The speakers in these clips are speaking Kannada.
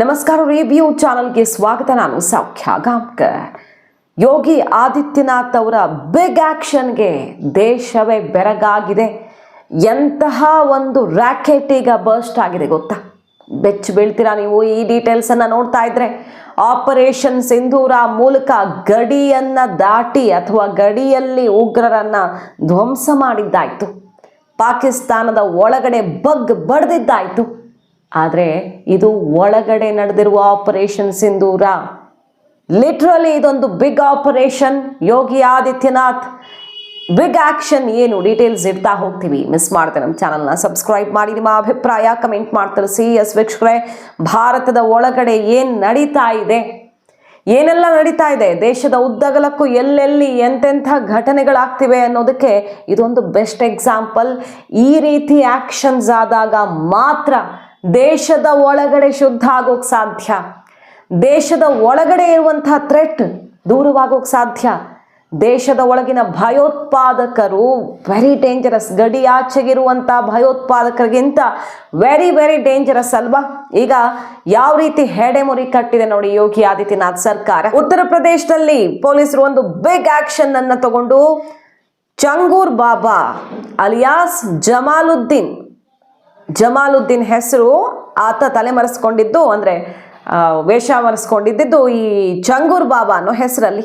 ನಮಸ್ಕಾರ ರೇಬಿಯೋ ಚಾನಲ್ಗೆ ಸ್ವಾಗತ. ನಾನು ಸೌಖ್ಯ ಗಾಂಕರ್ ಯೋಗಿ ಆದಿತ್ಯನಾಥ್ ಅವರ ಬಿಗ್ ಆಕ್ಷನ್ಗೆ ದೇಶವೇ ಬೆರಗಾಗಿದೆ. ಎಂತಹ ಒಂದು ರ್ಯಾಕೆಟ್ ಈಗ ಬರ್ಸ್ಟ್ ಆಗಿದೆ ಗೊತ್ತಾ? ಬೆಚ್ಚು ಬೀಳ್ತೀರಾ ನೀವು ಈ ಡೀಟೇಲ್ಸನ್ನು ನೋಡ್ತಾ ಇದ್ರೆ? ಆಪರೇಷನ್ ಸಿಂಧೂರ ಮೂಲಕ ಗಡಿಯನ್ನ ದಾಟಿ ಅಥವಾ ಗಡಿಯಲ್ಲಿ ಉಗ್ರರನ್ನ ಧ್ವಂಸ ಮಾಡಿದ್ದಾಯ್ತು. ಪಾಕಿಸ್ತಾನದ ಒಳಗಡೆ ಬಗ್ ಬಡ್ದಿದ್ದಾಯ್ತು. ಆದರೆ ಇದು ಒಳಗಡೆ ನಡೆದಿರುವ ಆಪರೇಷನ್ ಸಿಂಧೂರ ಲಿಟ್ರಲಿ ಇದೊಂದು big operation Yogi Adityanath big action ಏನು ಡೀಟೇಲ್ಸ್ ಇಡ್ತಾ ಹೋಗ್ತೀವಿ. ಮಿಸ್ ಮಾಡ್ತೇನೆ ನಮ್ಮ ಚಾನಲ್ನ ಸಬ್ಸ್ಕ್ರೈಬ್ ಮಾಡಿ, ನಿಮ್ಮ ಅಭಿಪ್ರಾಯ ಕಮೆಂಟ್ ಮಾಡ್ತಾರೆ ಸಿ ಎಸ್ ವೀಕ್ಷಕರೇ, ಭಾರತದ ಒಳಗಡೆ ಏನು ನಡೀತಾ ಇದೆ? ಏನೆಲ್ಲ ನಡೀತಾ ಇದೆ? ದೇಶದ ಉದ್ದಗಲಕ್ಕೂ ಎಲ್ಲೆಲ್ಲಿ ಎಂತೆಂಥ ಘಟನೆಗಳಾಗ್ತಿವೆ ಅನ್ನೋದಕ್ಕೆ ಇದೊಂದು ಬೆಸ್ಟ್ ಎಕ್ಸಾಂಪಲ್ ಈ ರೀತಿ ಆಕ್ಷನ್ಸ್ ಆದಾಗ ಮಾತ್ರ ದೇಶದ ಒಳಗಡೆ ಶುದ್ಧ ಆಗೋಕ್ ಸಾಧ್ಯ. ದೇಶದ ಒಳಗಡೆ ಇರುವಂತಹ ಥ್ರೆಟ್ ದೂರವಾಗೋಕ್ ಸಾಧ್ಯ. ದೇಶದ ಒಳಗಿನ ಭಯೋತ್ಪಾದಕರು ವೆರಿ ಡೇಂಜರಸ್ ಗಡಿ ಗಡಿಯಾಚೆಗಿರುವಂಥ ಭಯೋತ್ಪಾದಕರಿಗಿಂತ ವೆರಿ ವೆರಿ ಡೇಂಜರಸ್ ಅಲ್ವಾ? ಈಗ ಯಾವ ರೀತಿ ಹೆಡೆಮುರಿ ಕಟ್ಟಿದೆ ನೋಡಿ ಯೋಗಿ ಆದಿತ್ಯನಾಥ್ ಸರ್ಕಾರ. ಉತ್ತರ ಪ್ರದೇಶದಲ್ಲಿ ಪೊಲೀಸರು ಒಂದು ಬಿಗ್ ಆಕ್ಷನ್ ಅನ್ನು ತಗೊಂಡು, ಚಂಗೂರ್ ಬಾಬಾ ಅಲಿಯಾಸ್ ಜಮಾಲುದ್ದೀನ್ ಜಮಾಲುದ್ದೀನ್ ಹೆಸರು ಆತ ತಲೆಮರೆಸ್ಕೊಂಡಿದ್ದು, ಅಂದರೆ ವೇಷ ಮರೆಸ್ಕೊಂಡಿದ್ದು ಈ ಚಂಗೂರ್ ಬಾಬಾ ಅನ್ನೋ ಹೆಸರಲ್ಲಿ.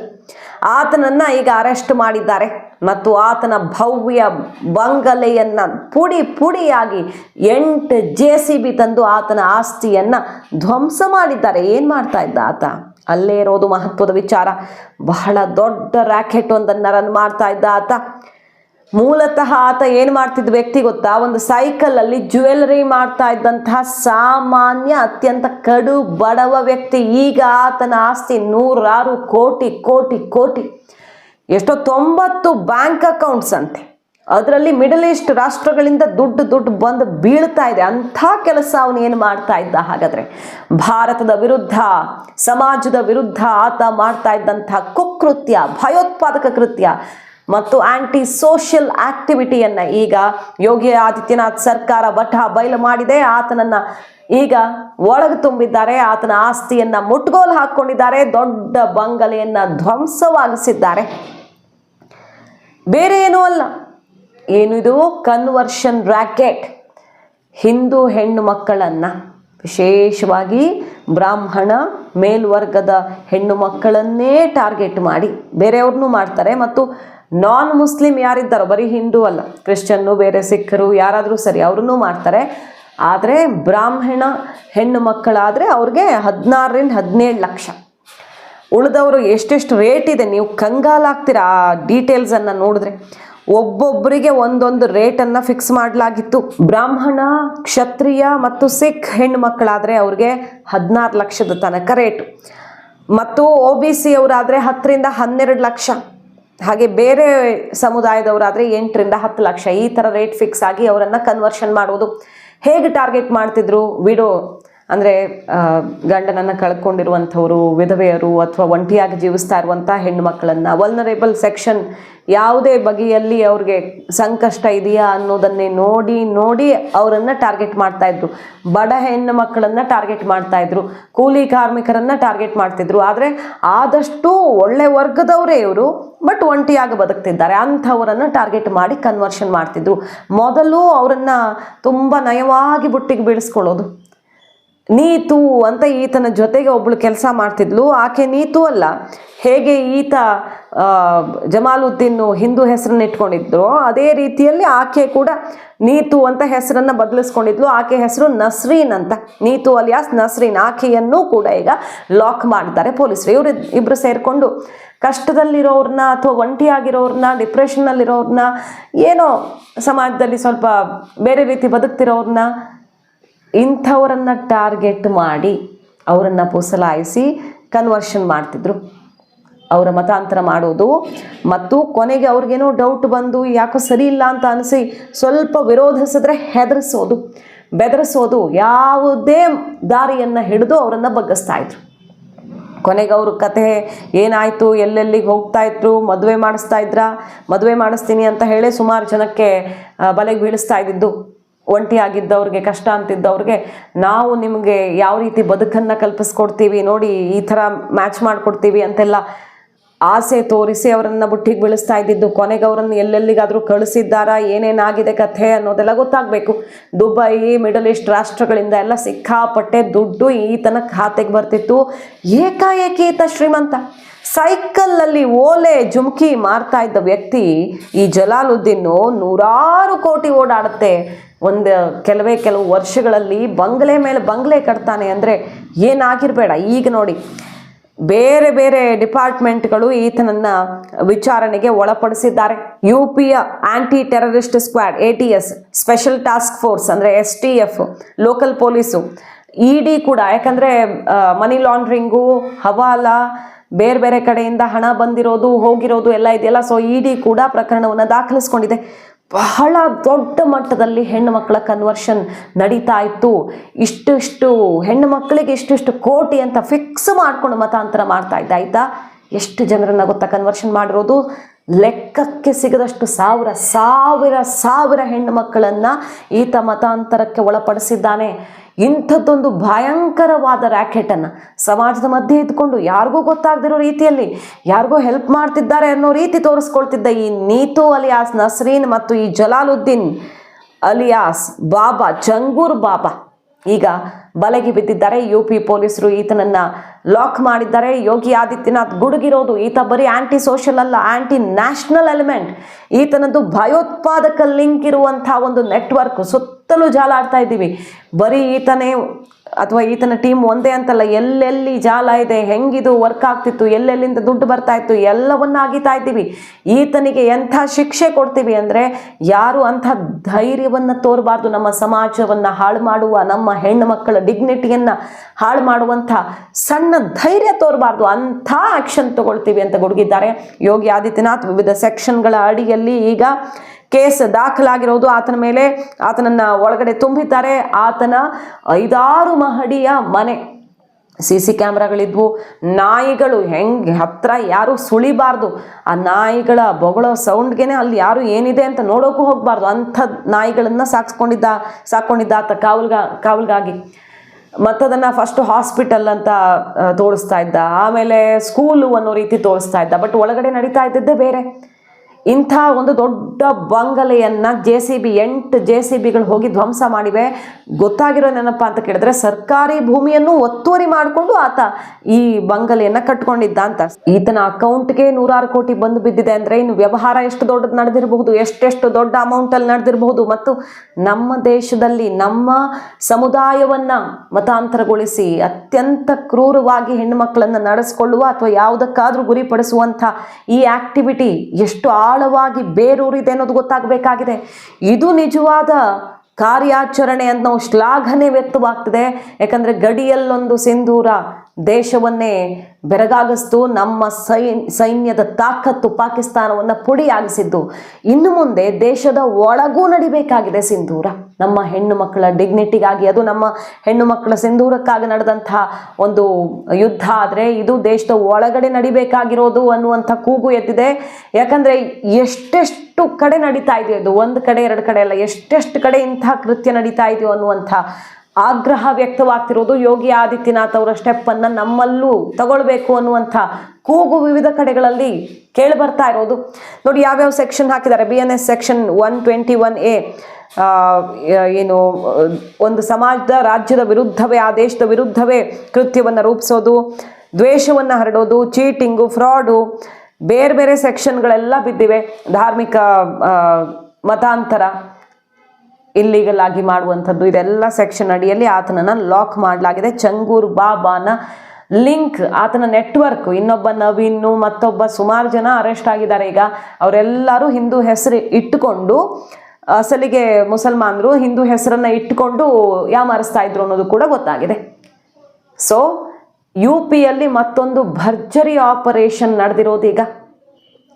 ಆತನನ್ನ ಈಗ ಅರೆಸ್ಟ್ ಮಾಡಿದ್ದಾರೆ. ಮತ್ತು ಆತನ ಭವ್ಯ ಬಂಗಲೆಯನ್ನು ಪುಡಿ ಪುಡಿಯಾಗಿ ಎಂಟು ಜೆ ಸಿ ಬಿ ತಂದು ಆತನ ಆಸ್ತಿಯನ್ನ ಧ್ವಂಸ ಮಾಡಿದ್ದಾರೆ. ಏನು ಮಾಡ್ತಾ ಇದ್ದ ಆತ? ಅಲ್ಲೇ ಇರೋದು ಮಹತ್ವದ ವಿಚಾರ. ಬಹಳ ದೊಡ್ಡ ರ್ಯಾಕೆಟ್ ಒಂದನ್ನು ರನ್ ಮಾಡ್ತಾ ಇದ್ದ ಆತ. ಮೂಲತಃ ಆತ ಏನು ಮಾಡ್ತಿದ್ದ ವ್ಯಕ್ತಿ ಗೊತ್ತಾ? ಒಂದು ಸೈಕಲ್ ಅಲ್ಲಿ ಜ್ಯುವೆಲರಿ ಮಾಡ್ತಾ ಇದ್ದಂತಹ ಸಾಮಾನ್ಯ, ಅತ್ಯಂತ ಕಡು ಬಡವ ವ್ಯಕ್ತಿ. ಈಗ ಆತನ ಆಸ್ತಿ ನೂರಾರು ಕೋಟಿ ಕೋಟಿ ಕೋಟಿ. ಎಷ್ಟೋ ತೊಂಬತ್ತು ಬ್ಯಾಂಕ್ ಅಕೌಂಟ್ಸ್ ಅಂತೆ. ಅದರಲ್ಲಿ ಮಿಡಲ್ ಈಸ್ಟ್ ರಾಷ್ಟ್ರಗಳಿಂದ ದುಡ್ಡು ದುಡ್ಡು ಬಂದು ಬೀಳ್ತಾ ಇದೆ. ಅಂಥ ಕೆಲಸ ಅವನು ಏನು ಮಾಡ್ತಾ ಇದ್ದ ಹಾಗಾದರೆ? ಭಾರತದ ವಿರುದ್ಧ, ಸಮಾಜದ ವಿರುದ್ಧ ಆತ ಮಾಡ್ತಾ ಇದ್ದಂಥ ಕುಕೃತ್ಯ, ಭಯೋತ್ಪಾದಕ ಕೃತ್ಯ. ಮತ್ತು ಆಂಟಿ ಸೋಷಿಯಲ್ ಆಕ್ಟಿವಿಟಿಯನ್ನ ಈಗ ಯೋಗಿ ಆದಿತ್ಯನಾಥ್ ಸರ್ಕಾರ ಬಠ ಬಯಲು ಮಾಡಿದೆ. ಆತನನ್ನ ಈಗ ಒಳಗೆ ತುಂಬಿದ್ದಾರೆ. ಆತನ ಆಸ್ತಿಯನ್ನ ಮುಟ್ಗೋಲು ಹಾಕೊಂಡಿದ್ದಾರೆ ದೊಡ್ಡ ಬಂಗಲೆಯನ್ನ ಧ್ವಂಸವಾಗಿಸಿದ್ದಾರೆ. ಬೇರೆ ಏನೂ ಅಲ್ಲ. ಏನಿದು ಕನ್ವರ್ಷನ್ ರ್ಯಾಕೆಟ್ ಹಿಂದೂ ಹೆಣ್ಣು ಮಕ್ಕಳನ್ನ. ವಿಶೇಷವಾಗಿ ಬ್ರಾಹ್ಮಣ ಮೇಲ್ವರ್ಗದ ಹೆಣ್ಣು ಮಕ್ಕಳನ್ನೇ ಟಾರ್ಗೆಟ್ ಮಾಡಿ. ಬೇರೆಯವ್ರನ್ನೂ ಮಾಡ್ತಾರೆ. ಮತ್ತು ನಾನ್ ಮುಸ್ಲಿಂ ಯಾರಿದ್ದಾರೋ, ಬರೀ ಹಿಂದೂ ಅಲ್ಲ, ಕ್ರಿಶ್ಚಿಯನ್ನು, ಬೇರೆ ಸಿಖ್ಖರು, ಯಾರಾದರೂ ಸರಿ ಅವ್ರನ್ನೂ ಮಾಡ್ತಾರೆ. ಆದರೆ ಬ್ರಾಹ್ಮಣ ಹೆಣ್ಣು ಮಕ್ಕಳಾದರೆ ಅವ್ರಿಗೆ ಹದಿನಾರರಿಂದ ಹದಿನೇಳು ಲಕ್ಷ. ಉಳಿದವರು ಎಷ್ಟೆಷ್ಟು ರೇಟ್ ಇದೆ, ನೀವು ಕಂಗಾಲಾಗ್ತೀರಾ ಆ ಡೀಟೇಲ್ಸನ್ನು ನೋಡಿದ್ರೆ. ಒಬ್ಬೊಬ್ಬರಿಗೆ ಒಂದೊಂದು ರೇಟನ್ನು ಫಿಕ್ಸ್ ಮಾಡಲಾಗಿತ್ತು. ಬ್ರಾಹ್ಮಣ, ಕ್ಷತ್ರಿಯ ಮತ್ತು ಸಿಖ್ ಹೆಣ್ಣು ಮಕ್ಕಳಾದರೆ ಅವ್ರಿಗೆ ಹದಿನಾರು ಲಕ್ಷದ ತನಕ ರೇಟು ಮತ್ತು ಒ ಬಿ ಸಿ ಅವರಾದರೆ ಹತ್ತರಿಂದ ಹನ್ನೆರಡು ಲಕ್ಷ. ಹಾಗೆ ಬೇರೆ ಸಮುದಾಯದವರಾದರೆ ಎಂಟರಿಂದ ಹತ್ತು ಲಕ್ಷ ಈ ಥರ ರೇಟ್ ಫಿಕ್ಸ್ ಆಗಿ ಅವರನ್ನು ಕನ್ವರ್ಷನ್ ಮಾಡೋದು ಹೇಗೆ ಟಾರ್ಗೆಟ್ ಮಾಡ್ತಿದ್ರು? ವಿಡೋ ಅಂದರೆ ಗಂಡನನ್ನು ಕಳ್ಕೊಂಡಿರುವಂಥವರು, ವಿಧವೆಯರು ಅಥವಾ ಒಂಟಿಯಾಗಿ ಜೀವಿಸ್ತಾ ಇರುವಂಥ ಹೆಣ್ಣು ಮಕ್ಕಳನ್ನು ವಲ್ನರೇಬಲ್ ಸೆಕ್ಷನ್ ಯಾವುದೇ ಬಗೆಯಲ್ಲಿ ಅವ್ರಿಗೆ ಸಂಕಷ್ಟ ಇದೆಯಾ ಅನ್ನೋದನ್ನೇ ನೋಡಿ ನೋಡಿ ಅವರನ್ನು ಟಾರ್ಗೆಟ್ ಮಾಡ್ತಾ ಇದ್ರು. ಬಡ ಹೆಣ್ಣು ಮಕ್ಕಳನ್ನು ಟಾರ್ಗೆಟ್ ಮಾಡ್ತಾಯಿದ್ರು ಕೂಲಿ ಕಾರ್ಮಿಕರನ್ನು ಟಾರ್ಗೆಟ್ ಮಾಡ್ತಿದ್ರು. ಆದರೆ ಆದಷ್ಟು ಒಳ್ಳೆ ವರ್ಗದವರೇ ಇವರು ಬಟ್ ಒಂಟಿಯಾಗಿ ಬದುಕ್ತಿದ್ದಾರೆ. ಅಂಥವರನ್ನು ಟಾರ್ಗೆಟ್ ಮಾಡಿ ಕನ್ವರ್ಷನ್ ಮಾಡ್ತಿದ್ರು. ಮೊದಲು ಅವರನ್ನು ತುಂಬ ನಯವಾಗಿ ಬುಟ್ಟಿಗೆ ಬೀಳಿಸ್ಕೊಳ್ಳೋದು. ನೀತು ಅಂತ ಈತನ ಜೊತೆಗೆ ಒಬ್ಬಳು ಕೆಲಸ ಮಾಡ್ತಿದ್ಲು. ಆಕೆ ನೀತು ಅಲ್ಲ. ಹೇಗೆ ಈತ ಜಮಾಲುದ್ದೀನ್ ಹಿಂದೂ ಹೆಸರನ್ನ ಇಟ್ಕೊಂಡಿದ್ರು, ಅದೇ ರೀತಿಯಲ್ಲಿ ಆಕೆ ಕೂಡ ನೀತು ಅಂತ ಹೆಸರನ್ನ ಬದಲಿಸ್ಕೊಂಡಿದ್ಲು. ಆಕೆ ಹೆಸರು ನಸ್ರೀನ್ ಅಂತ. ನೀತು ಅಲಿಯಾಸ್ ನಸ್ರೀನ್. ಆಕೆಯನ್ನು ಕೂಡ ಈಗ ಲಾಕ್ ಮಾಡಿದ್ದಾರೆ ಪೊಲೀಸರು. ಇವರು ಇಬ್ಬರು ಸೇರಿಕೊಂಡು ಕಷ್ಟದಲ್ಲಿರೋರ್ನ ಅಥವಾ ಒಂಟಿಯಾಗಿರೋರ್ನ ಡಿಪ್ರೆಷನ್ನಲ್ಲಿರೋರ್ನ ಏನೋ ಸಮಾಜದಲ್ಲಿ ಸ್ವಲ್ಪ ಬೇರೆ ರೀತಿ ಬದುಕ್ತಿರೋರ್ನ ಇಂಥವರನ್ನ ಟಾರ್ಗೆಟ್ ಮಾಡಿ ಅವರನ್ನು ಪುಸಲಾಯಿಸಿ ಕನ್ವರ್ಷನ್ ಮಾಡ್ತಿದ್ರು. ಅವರ ಮತಾಂತರ ಮಾಡೋದು ಮತ್ತು ಕೊನೆಗೆ ಅವ್ರಿಗೇನೋ ಡೌಟ್ ಬಂದು ಯಾಕೋ ಸರಿ ಇಲ್ಲ ಅಂತ ಅನಿಸಿ ಸ್ವಲ್ಪ ವಿರೋಧಿಸಿದ್ರೆ ಹೆದರಿಸೋದು. ಬೆದರಿಸೋದು ಯಾವುದೇ ದಾರಿಯನ್ನು ಹಿಡಿದು ಅವರನ್ನು ಬಗ್ಗಿಸ್ತಾ ಇದ್ರು. ಕೊನೆಗೆ ಅವ್ರ ಕತೆ ಏನಾಯಿತು, ಎಲ್ಲೆಲ್ಲಿಗೆ ಹೋಗ್ತಾ ಇದ್ರು, ಮದುವೆ ಮಾಡಿಸ್ತಾ ಇದ್ರ, ಮದುವೆ ಮಾಡಿಸ್ತೀನಿ ಅಂತ ಹೇಳಿ ಸುಮಾರು ಜನಕ್ಕೆ ಬಲೆಗೆ ಬೀಳಿಸ್ತಾ ಇದ್ದಿದ್ದು. ಒಂಟಿಯಾಗಿದ್ದವ್ರಿಗೆ ಕಷ್ಟ ಅಂತಿದ್ದವ್ರಿಗೆ ನಾವು ನಿಮಗೆ ಯಾವ ರೀತಿ ಬದುಕನ್ನು ಕಲ್ಪಿಸ್ಕೊಡ್ತೀವಿ ನೋಡಿ, ಈ ಥರ ಮ್ಯಾಚ್ ಮಾಡಿಕೊಡ್ತೀವಿ ಅಂತೆಲ್ಲ ಆಸೆ ತೋರಿಸಿ ಅವರನ್ನು ಬುಟ್ಟಿಗೆ ಬೀಳಿಸ್ತಾ ಇದ್ದಿದ್ದು, ಕೊನೆಗೆ ಅವರನ್ನು ಎಲ್ಲೆಲ್ಲಿಗಾದರೂ ಕಳಿಸಿದ್ದಾರಾ, ಏನೇನಾಗಿದೆ ಕಥೆ ಅನ್ನೋದೆಲ್ಲ ಗೊತ್ತಾಗಬೇಕು. ದುಬೈ ಮಿಡಲ್ ಈಸ್ಟ್ ರಾಷ್ಟ್ರಗಳಿಂದ ಎಲ್ಲ ಸಿಕ್ಕಾಪಟ್ಟೆ ದುಡ್ಡು ಈತನ ಖಾತೆಗೆ ಬರ್ತಿತ್ತು. ಏಕಾಏಕಿ ಈತ ಶ್ರೀಮಂತ, ಸೈಕಲ್ನಲ್ಲಿ ಓಲೆ ಜುಮ್ಕಿ ಮಾರ್ತಾ ಇದ್ದ ವ್ಯಕ್ತಿ ಈ ಜಲಾಲುದ್ದೀನು ನೂರಾರು ಕೋಟಿ ಓಡಾಡುತ್ತೆ. ಒಂದು ಕೆಲವೇ ಕೆಲವು ವರ್ಷಗಳಲ್ಲಿ ಬಂಗ್ಲೆ ಮೇಲೆ ಬಂಗ್ಲೆ ಕಟ್ತಾನೆ ಅಂದರೆ ಏನಾಗಿರಬೇಡ. ಈಗ ನೋಡಿ, ಬೇರೆ ಬೇರೆ ಡಿಪಾರ್ಟ್ಮೆಂಟ್ಗಳು ಈತನನ್ನು ವಿಚಾರಣೆಗೆ ಒಳಪಡಿಸಿದ್ದಾರೆ. ಯು ಪಿಯ anti terrorist squad A T S special task force ಅಂದರೆ S T F local police E D ಕೂಡ. ಯಾಕಂದರೆ ಮನಿ ಲಾಂಡ್ರಿಂಗು ಹವಾಲಾ, ಬೇರೆ ಬೇರೆ ಕಡೆಯಿಂದ ಹಣ ಬಂದಿರೋದು, ಹೋಗಿರೋದು ಎಲ್ಲ ಇದೆಯಲ್ಲ ಸೊ ಇ ಡಿ ಕೂಡ ಪ್ರಕರಣವನ್ನು ದಾಖಲಿಸ್ಕೊಂಡಿದೆ. ಬಹಳ ದೊಡ್ಡ ಮಟ್ಟದಲ್ಲಿ ಹೆಣ್ಣು ಮಕ್ಕಳ ಕನ್ವರ್ಷನ್ ನಡೀತಾ ಇತ್ತು. ಇಷ್ಟಿಷ್ಟು ಇಷ್ಟು ಹೆಣ್ಣು ಮಕ್ಕಳಿಗೆ ಇಷ್ಟಿಷ್ಟು ಕೋಟಿ ಅಂತ ಫಿಕ್ಸ್ ಮಾಡ್ಕೊಂಡು ಮತಾಂತರ ಮಾಡ್ತಾ ಇದ್ದ. ಆಯ್ತಾ? ಎಷ್ಟು ಜನರನ್ನ ಗೊತ್ತಾ ಕನ್ವರ್ಷನ್ ಮಾಡಿರೋದು? ಲೆಕ್ಕಕ್ಕೆ ಸಿಗದಷ್ಟು ಸಾವಿರ ಸಾವಿರ ಸಾವಿರ ಹೆಣ್ಣು ಮಕ್ಕಳನ್ನ ಈತ ಮತಾಂತರಕ್ಕೆ ಒಳಪಡಿಸಿದ್ದಾನೆ. ಇಂಥದ್ದೊಂದು ಭಯಂಕರವಾದ ರ್ಯಾಕೆಟನ್ನು ಸಮಾಜದ ಮಧ್ಯೆ ಇದ್ಕೊಂಡು ಯಾರಿಗೂ ಗೊತ್ತಾಗದಿರೋ ರೀತಿಯಲ್ಲಿ ಯಾರಿಗೋ ಹೆಲ್ಪ್ ಮಾಡ್ತಿದ್ದಾರೆ ಅನ್ನೋ ರೀತಿ ತೋರಿಸ್ಕೊಳ್ತಿದ್ದ ಈ ನೀತು ಅಲಿಯಾಸ್ ನಸ್ರೀನ್ ಮತ್ತು ಈ ಜಲಾಲುದ್ದೀನ್ ಅಲಿಯಾಸ್ ಬಾಬಾ, ಜಂಗೂರ್ ಬಾಬಾ ಈಗ ಬಲೆಗೆ ಬಿದ್ದಿದ್ದಾರೆ. ಯು ಪಿ ಪೊಲೀಸರು ಈತನನ್ನು ಲಾಕ್ ಮಾಡಿದ್ದಾರೆ. ಯೋಗಿ ಆದಿತ್ಯನಾಥ್ ಗುಡುಗಿರೋದು, ಈತ ಬರೀ ಆಂಟಿ ಸೋಷಲ್ ಅಲ್ಲ ಆಂಟಿ ನ್ಯಾಷನಲ್ ಎಲಿಮೆಂಟ್ ಈತನದ್ದು ಭಯೋತ್ಪಾದಕ ಲಿಂಕ್ ಇರುವಂಥ ಒಂದು ನೆಟ್ವರ್ಕ್ ಸುತ್ತಲೂ ಜಾಲಾಡ್ತಾ ಇದ್ದೀವಿ. ಬರೀ ಈತನೇ ಅಥವಾ ಈತನ ಟೀಮ್ ಒಂದೇ ಅಂತಲ್ಲ, ಎಲ್ಲೆಲ್ಲಿ ಜಾಲ ಇದೆ, ಹೆಂಗಿದು ವರ್ಕ್ ಆಗ್ತಿತ್ತು, ಎಲ್ಲೆಲ್ಲಿಂದ ದುಡ್ಡು ಬರ್ತಾ ಇತ್ತು ಎಲ್ಲವನ್ನ ಆಗಿತಾ ಇದ್ದೀವಿ. ಈತನಿಗೆ ಎಂಥ ಶಿಕ್ಷೆ ಕೊಡ್ತೀವಿ ಅಂದರೆ, ಯಾರು ಅಂಥ ಧೈರ್ಯವನ್ನು ತೋರಬಾರ್ದು. ನಮ್ಮ ಸಮಾಜವನ್ನು ಹಾಳು ಮಾಡುವ, ನಮ್ಮ ಹೆಣ್ಣು ಮಕ್ಕಳ ಡಿಗ್ನಿಟಿಯನ್ನು ಹಾಳು ಮಾಡುವಂಥ ಸಣ್ಣ ಧೈರ್ಯ ತೋರಬಾರ್ದು. ಅಂಥ ಆ್ಯಕ್ಷನ್ ತಗೊಳ್ತೀವಿ ಅಂತ ಗುಡುಗಿದ್ದಾರೆ. ಯೋಗಿ ಆದಿತ್ಯನಾಥ್ ವಿವಿಧ ಸೆಕ್ಷನ್ಗಳ ಅಡಿಯಲ್ಲಿ ಈಗ ಕೇಸ್ ದಾಖಲಾಗಿರೋದು ಆತನ ಮೇಲೆ ಆತನನ್ನ ಒಳಗಡೆ ತುಂಬಿತಾರೆ ಆತನ ಐದಾರು ಮಹಡಿಯ ಮನೆ. ಸಿ ಸಿ ಕ್ಯಾಮ್ರಾಗಳಿದ್ವು. ನಾಯಿಗಳು ಹೆಂಗೆ, ಹತ್ರ ಯಾರು ಸುಳಿಬಾರ್ದು. ಆ ನಾಯಿಗಳ ಬೊಗಳೋ ಸೌಂಡ್ಗೆನೆ ಅಲ್ಲಿ ಯಾರು ಏನಿದೆ ಅಂತ ನೋಡೋಕ್ಕೂ ಹೋಗಬಾರ್ದು. ಅಂಥ ನಾಯಿಗಳನ್ನು ಸಾಕ್ಸ್ಕೊಂಡಿದ್ದ ಸಾಕೊಂಡಿದ್ದ ಆತ ಕಾವಲ್ಗ, ಕಾವಲ್ಗಾಗಿ. ಮತ್ತದನ್ನು ಫಸ್ಟ್ ಹಾಸ್ಪಿಟಲ್ ಅಂತ ತೋರಿಸ್ತಾ ಇದ್ದ. ಆಮೇಲೆ ಸ್ಕೂಲು ಅನ್ನೋ ರೀತಿ ತೋರಿಸ್ತಾ ಇದ್ದ. ಬಟ್ ಒಳಗಡೆ ನಡೀತಾ ಇದ್ದದ್ದೇ ಬೇರೆ. ಇಂಥ ಒಂದು ದೊಡ್ಡ ಬಂಗಲೆಯನ್ನು ಜೆ ಸಿ ಬಿ, ಎಂಟು ಜೆ ಸಿ ಬಿಗಳು ಹೋಗಿ ಧ್ವಂಸ ಮಾಡಿವೆ. ಗೊತ್ತಾಗಿರೋ ನೆನಪ ಅಂತ ಕೇಳಿದ್ರೆ ಸರ್ಕಾರಿ ಭೂಮಿಯನ್ನು ಒತ್ತುವರಿ ಮಾಡಿಕೊಂಡು ಆತ ಈ ಬಂಗಲೆಯನ್ನು ಕಟ್ಕೊಂಡಿದ್ದ ಅಂತ. ಈತನ ಅಕೌಂಟ್ಗೆ ನೂರಾರು ಕೋಟಿ ಬಂದು ಬಿದ್ದಿದೆ ಅಂದರೆ ಇನ್ನು ವ್ಯವಹಾರ ಎಷ್ಟು ದೊಡ್ಡದು ನಡೆದಿರಬಹುದು, ಎಷ್ಟೆಷ್ಟು ದೊಡ್ಡ ಅಮೌಂಟಲ್ಲಿ ನಡೆದಿರಬಹುದು ಮತ್ತು ನಮ್ಮ ದೇಶದಲ್ಲಿ, ನಮ್ಮ ಸಮುದಾಯವನ್ನು ಮತಾಂತರಗೊಳಿಸಿ ಅತ್ಯಂತ ಕ್ರೂರವಾಗಿ ಹೆಣ್ಣು ಮಕ್ಕಳನ್ನು ನಡೆಸಿಕೊಳ್ಳುವ ಅಥವಾ ಯಾವುದಕ್ಕಾದರೂ ಗುರಿಪಡಿಸುವಂಥ ಈ ಆಕ್ಟಿವಿಟಿ ಎಷ್ಟು ಆಳವಾಗಿ ಬೇರೂರಿದೆ ಅನ್ನೋದು ಗೊತ್ತಾಗಬೇಕಾಗಿದೆ. ಇದು ನಿಜವಾದ ಕಾರ್ಯಾಚರಣೆ ಅಂತ ನಾವು ಶ್ಲಾಘನೆ ವ್ಯಕ್ತವಾಗ್ತದೆ. ಯಾಕಂದರೆ ಗಡಿಯಲ್ಲೊಂದು ಸಿಂಧೂರ ದೇಶವನ್ನೇ ಬೆರಗಾಗಿಸ್ತು, ನಮ್ಮ ಸೈ, ಸೈನ್ಯದ ತಾಕತ್ತು ಪಾಕಿಸ್ತಾನವನ್ನು ಪುಡಿಯಾಗಿಸಿದ್ದು. ಇನ್ನು ಮುಂದೆ ದೇಶದ ಒಳಗೂ ನಡಿಬೇಕಾಗಿದೆ ಸಿಂಧೂರ. ನಮ್ಮ ಹೆಣ್ಣು ಮಕ್ಕಳ ಡಿಗ್ನಿಟಿಗಾಗಿ ಅದು ನಮ್ಮ ಹೆಣ್ಣು ಮಕ್ಕಳ ಸಿಂಧೂರಕ್ಕಾಗಿ ನಡೆದಂತಹ ಒಂದು ಯುದ್ಧ ಆದರೆ ಇದು ದೇಶದ ಒಳಗಡೆ ನಡಿಬೇಕಾಗಿರೋದು ಅನ್ನುವಂಥ ಕೂಗು ಎತ್ತಿದೆ ಯಾಕಂದರೆ ಎಷ್ಟೆಷ್ಟು ಕಡೆ ನಡೀತಾ ಇದೆಯೋ, ಇದು ಒಂದು ಕಡೆ, ಎರಡು ಕಡೆ ಅಲ್ಲ, ಎಷ್ಟೆಷ್ಟು ಕಡೆ ಇಂಥ ಕೃತ್ಯ ನಡೀತಾ ಇದೆಯೋ ಅನ್ನುವಂಥ ಆಗ್ರಹ ವ್ಯಕ್ತವಾಗ್ತಿರೋದು ಯೋಗಿ ಆದಿತ್ಯನಾಥ್ ಅವರ ಸ್ಟೆಪ್ಪನ್ನು ನಮ್ಮಲ್ಲೂ ತಗೊಳ್ಬೇಕು ಅನ್ನುವಂಥ ಕೂಗು ವಿವಿಧ ಕಡೆಗಳಲ್ಲಿ ಕೇಳಿ ಬರ್ತಾ ಇರೋದು. ನೋಡಿ, ಯಾವ್ಯಾವ ಸೆಕ್ಷನ್ ಹಾಕಿದ್ದಾರೆ? B N S section one twenty one A ಏನು, ಒಂದು ಸಮಾಜದ, ರಾಜ್ಯದ ವಿರುದ್ಧವೇ, ಆ ದೇಶದ ವಿರುದ್ಧವೇ ಕೃತ್ಯವನ್ನು ರೂಪಿಸೋದು, ದ್ವೇಷವನ್ನು ಹರಡೋದು, ಚೀಟಿಂಗು, ಫ್ರಾಡು, ಬೇರೆ ಬೇರೆ ಸೆಕ್ಷನ್ಗಳೆಲ್ಲ ಬಿದ್ದಿವೆ. ಧಾರ್ಮಿಕ ಮತಾಂತರ. ಇಲ್ಲಿಗಲ್ ಆಗಿ ಮಾಡುವಂಥದ್ದು, ಇದೆಲ್ಲ ಸೆಕ್ಷನ್ ಅಡಿಯಲ್ಲಿ ಆತನನ್ನು ಲಾಕ್ ಮಾಡಲಾಗಿದೆ. ಚಂಗೂರ್ ಬಾಬಾನ ಲಿಂಕ್ ಆತನ ನೆಟ್ವರ್ಕ್ ಇನ್ನೊಬ್ಬ ನವೀನು, ಮತ್ತೊಬ್ಬ ಸುಮಾರು ಜನ ಅರೆಸ್ಟ್ ಆಗಿದ್ದಾರೆ. ಈಗ ಅವರೆಲ್ಲರೂ ಹಿಂದೂ ಹೆಸರು ಇಟ್ಟುಕೊಂಡು, ಅಸಲಿಗೆ ಮುಸಲ್ಮಾನರು ಹಿಂದೂ ಹೆಸರನ್ನು ಇಟ್ಟುಕೊಂಡು ಯಾಮಾರಿಸ್ತಾ ಇದ್ರು ಅನ್ನೋದು ಕೂಡ ಗೊತ್ತಾಗಿದೆ. ಸೊ ಯು ಪಿಯಲ್ಲಿ ಮತ್ತೊಂದು ಭರ್ಜರಿ ಆಪರೇಷನ್ ನಡೆದಿರೋದು ಈಗ.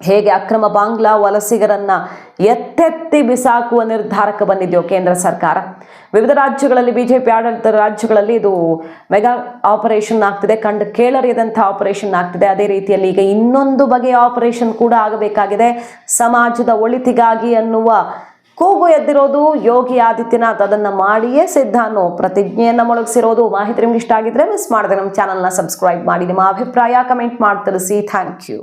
ಹೇಗೆ ಅಕ್ರಮ ಬಾಂಗ್ಲಾ ವಲಸಿಗರನ್ನ ಎತ್ತೆತ್ತಿ ಬಿಸಾಕುವ ನಿರ್ಧಾರಕ್ಕೆ ಬಂದಿದೆಯೋ ಕೇಂದ್ರ ಸರ್ಕಾರ? ವಿವಿಧ ರಾಜ್ಯಗಳಲ್ಲಿ ಬಿಜೆಪಿ ಆಡಳಿತ ರಾಜ್ಯಗಳಲ್ಲಿ ಇದು ಮೆಗಾ ಆಪರೇಷನ್ ಆಗ್ತಿದೆ. ಕಂಡು ಕೇಳರಿಯದಂಥ ಆಪರೇಷನ್ ಆಗ್ತಿದೆ. ಅದೇ ರೀತಿಯಲ್ಲಿ ಈಗ ಇನ್ನೊಂದು ಬಗೆಯ ಆಪರೇಷನ್ ಕೂಡ ಆಗಬೇಕಾಗಿದೆ. ಸಮಾಜದ ಒಳಿತಿಗಾಗಿ ಅನ್ನುವ ಕೂಗು ಎದ್ದಿರೋದು ಯೋಗಿ ಆದಿತ್ಯನಾಥ್. ಅದನ್ನು ಮಾಡಿಯೇ ಸಿದ್ಧ ಅನ್ನೋ ಪ್ರತಿಜ್ಞೆಯನ್ನ ಮೊಳಗಿಸಿರೋದು. ಮಾಹಿತಿ ನಿಮ್ಗೆ ಇಷ್ಟ ಆಗಿದ್ರೆ ಮಿಸ್ ಮಾಡದೆ ನಮ್ಮ ಚಾನಲ್ನ ಸಬ್ಸ್ಕ್ರೈಬ್ ಮಾಡಿ. ನಿಮ್ಮ ಅಭಿಪ್ರಾಯ ಕಮೆಂಟ್ ಮಾಡಿ ತಿಳಿಸಿ. Thank you